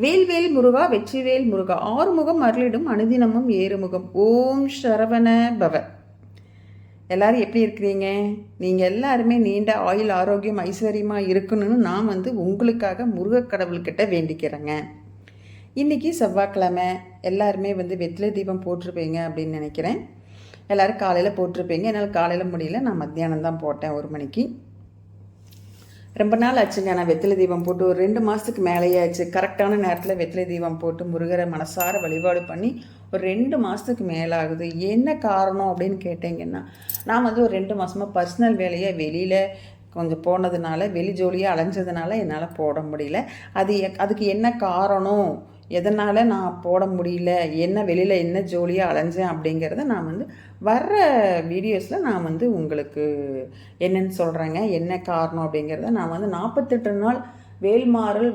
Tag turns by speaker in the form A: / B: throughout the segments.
A: வேல்வேல் முருகா வெற்றிவேல் முருகா. ஆறுமுகம் அருளிடும் அனுதினமும் ஏறுமுகம். ஓம் சரவண பவ. எல்லாரும் எப்படி இருக்கிறீங்க? நீங்கள் எல்லாருமே நீண்ட ஆயுள் ஆரோக்கியம் ஐஸ்வர்யமாக இருக்கணும்னு நான் வந்து உங்களுக்காக முருகக்கடவுள்கிட்ட வேண்டிக்கிறேங்க. இன்றைக்கி செவ்வாய்க்கிழமை. எல்லாருமே வந்து வெற்றிலை தீபம் போட்டிருப்பீங்க அப்படின்னு நினைக்கிறேன். எல்லோரும் காலையில் போட்டிருப்பீங்க. என்னால் காலையில் முடியல. நான் மத்தியானம் தான் போட்டேன் ஒரு மணிக்கு. ரொம்ப நாள் ஆச்சுங்க. நான் வெத்திலை தீபம் போட்டு ஒரு ரெண்டு மாதத்துக்கு மேலேயே ஆச்சு. கரெக்டான நேரத்தில் வெத்தலை தீபம் போட்டு முருகரை மனசார வழிபாடு பண்ணி ஒரு ரெண்டு மாதத்துக்கு மேலே ஆகுது என்ன காரணம் அப்படின்னு கேட்டிங்கன்னா நான் வந்து ஒரு ரெண்டு மாதமாக பர்சனல் வேலையை வெளியில் கொஞ்சம் போனதுனால வெளி ஜோலியாக அலைஞ்சதுனால என்னால் போட முடியல. அது அதுக்கு என்ன காரணம்? எதனால் நான் போட முடியல? என்ன வெளியில் என்ன ஜோலியாக அலைஞ்சேன் அப்படிங்கிறத நான் வந்து வர்ற வீடியோஸில் நான் வந்து உங்களுக்கு என்னென்னு சொல்கிறேங்க என்ன காரணம் அப்படிங்கிறத நான் வந்து நாற்பத்தெட்டு நாள் வேல்மாறல்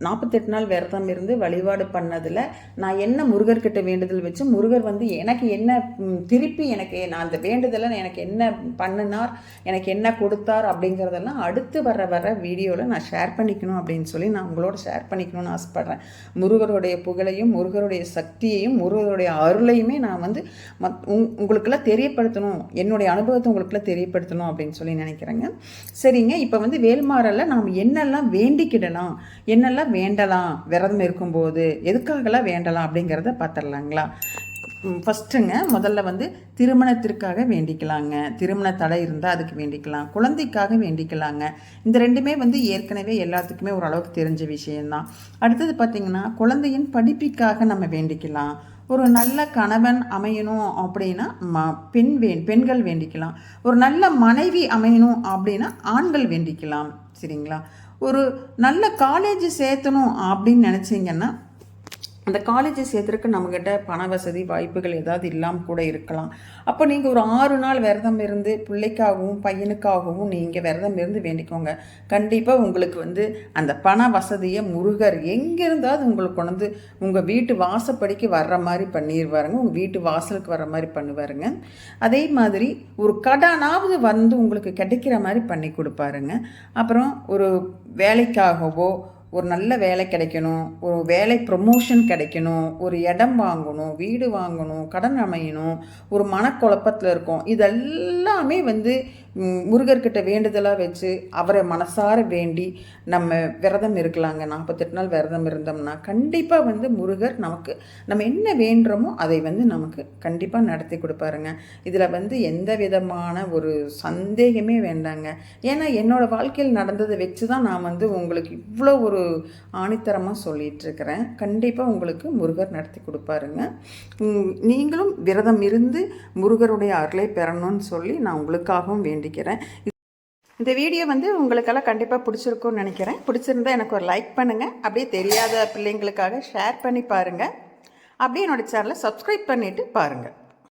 A: நாற்பத்தெட்டு நாள் விரதம் இருந்து வழிபாடு பண்ணதில் நான் என்ன முருகர்கிட்ட வேண்டுதல் வச்சு முருகர் வந்து எனக்கு என்ன திருப்பி எனக்கு நான் அந்த வேண்டுதலை எனக்கு என்ன பண்ணினார் எனக்கு என்ன கொடுத்தார் அப்படிங்கிறதெல்லாம் அடுத்து வர வர வீடியோவில் நான் ஷேர் பண்ணிக்கணும் அப்படின்னு சொல்லி நான் உங்களோட ஷேர் பண்ணிக்கணும்னு ஆசைப்பட்றேன். முருகருடைய புகழையும் முருகருடைய சக்தியையும் முருகருடைய அருளையுமே நான் வந்து மத் உங் உங்களுக்கெல்லாம் தெரியப்படுத்தணும் என்னுடைய அனுபவத்தை உங்களுக்கெல்லாம் தெரியப்படுத்தணும் அப்படின்னு சொல்லி நினைக்கிறேங்க. சரிங்க இப்போ வந்து வேல்மாறல்ல நாம் என்னெல்லாம் வேண்டிக்கிடலாம் என்னெல்லாம் வேண்டலாம் விரதம் இருக்கும்போது எதுக்காகலாம் வேண்டலாம் அப்படிங்கிறத பார்த்துடலாங்களா ஃபஸ்ட்டுங்க முதல்ல வந்து திருமணத்திற்காக வேண்டிக்கலாங்க. திருமண தடை இருந்தால் அதுக்கு வேண்டிக்கலாம். குழந்தைக்காக வேண்டிக்கலாங்க. இந்த ரெண்டுமே வந்து ஏற்கனவே எல்லாத்துக்குமே ஓரளவுக்கு தெரிஞ்ச விஷயம்தான். அடுத்தது பார்த்திங்கன்னா குழந்தையின் படிப்பிற்காக நம்ம வேண்டிக்கலாம். ஒரு நல்ல கணவன் அமையணும் அப்படின்னா ம பெண் வே பெண்கள் வேண்டிக்கலாம். ஒரு நல்ல மனைவி அமையணும் அப்படின்னா ஆண்கள் வேண்டிக்கலாம். சரிங்களா? ஒரு நல்ல காலேஜ் சேர்த்தணும் அப்படின்னு நினச்சிங்கன்னா அந்த காலேஜை சேர்த்துறதுக்கு நம்மக்கிட்ட பண வசதி வாய்ப்புகள் ஏதாவது இல்லாமல் கூட இருக்கலாம். அப்போ நீங்கள் ஒரு ஆறு நாள் விரதம் இருந்து பிள்ளைக்காகவும் பையனுக்காகவும் நீங்கள் விரதம் இருந்து வேண்டிக்கோங்க. கண்டிப்பாக உங்களுக்கு வந்து அந்த பண வசதியை முருகர் எங்கே இருந்தாவது உங்களுக்கு கொண்டு வந்து உங்கள் வீட்டு வாசப்படிக்கு வர்ற மாதிரி பண்ணிடுவாருங்க உங்கள் வீட்டு வாசலுக்கு வர்ற மாதிரி பண்ணுவாருங்க. அதே மாதிரி ஒரு கடனாவது வந்து உங்களுக்கு கிடைக்கிற மாதிரி பண்ணி கொடுப்பாருங்க. அப்புறம் ஒரு வேலைக்காகவோ ஒரு நல்ல வேலை கிடைக்கணும் ஒரு வேலை ப்ரொமோஷன் கிடைக்கணும் ஒரு இடம் வாங்கணும் வீடு வாங்கணும் கடன் அமையணும் ஒரு மனக்குழப்பத்தில் இருக்கும். இதெல்லாமே வந்து முருகர்கிட்ட வேண்டுதலாக வச்சு அவரை மனசார வேண்டி நம்ம விரதம் இருக்கலாங்க. நாற்பத்தெட்டு நாள் விரதம் இருந்தோம்னா கண்டிப்பாக வந்து முருகர் நமக்கு நம்ம என்ன வேண்டுறோமோ அதை வந்து நமக்கு கண்டிப்பாக நடத்தி கொடுப்பாருங்க. இதில் வந்து எந்த விதமான ஒரு சந்தேகமே வேண்டாங்க. ஏன்னா என்னோடய வாழ்க்கையில் நடந்ததை வச்சு தான் நான் வந்து உங்களுக்கு இவ்வளோ ஒரு ஆணித்தரமாக சொல்லிகிட்ருக்கிறேன் கண்டிப்பாக உங்களுக்கு முருகர் நடத்தி கொடுப்பாருங்க. நீங்களும் விரதம் இருந்து முருகருடைய அருளை பெறணும்னு சொல்லி நான் உங்களுக்காகவும் வேண்டிக்கிறேன் இந்த வீடியோ வந்து உங்களுக்கெல்லாம் கண்டிப்பாக பிடிச்சிருக்கும்னு நினைக்கிறேன். பிடிச்சிருந்தா எனக்கு ஒரு லைக் பண்ணுங்கள் அப்படியே தெரியாத பிள்ளைங்களுக்காக ஷேர் பண்ணி பாருங்கள் அப்படியே என்னோட சேனலை சப்ஸ்கிரைப் பண்ணிவிட்டு பாருங்கள்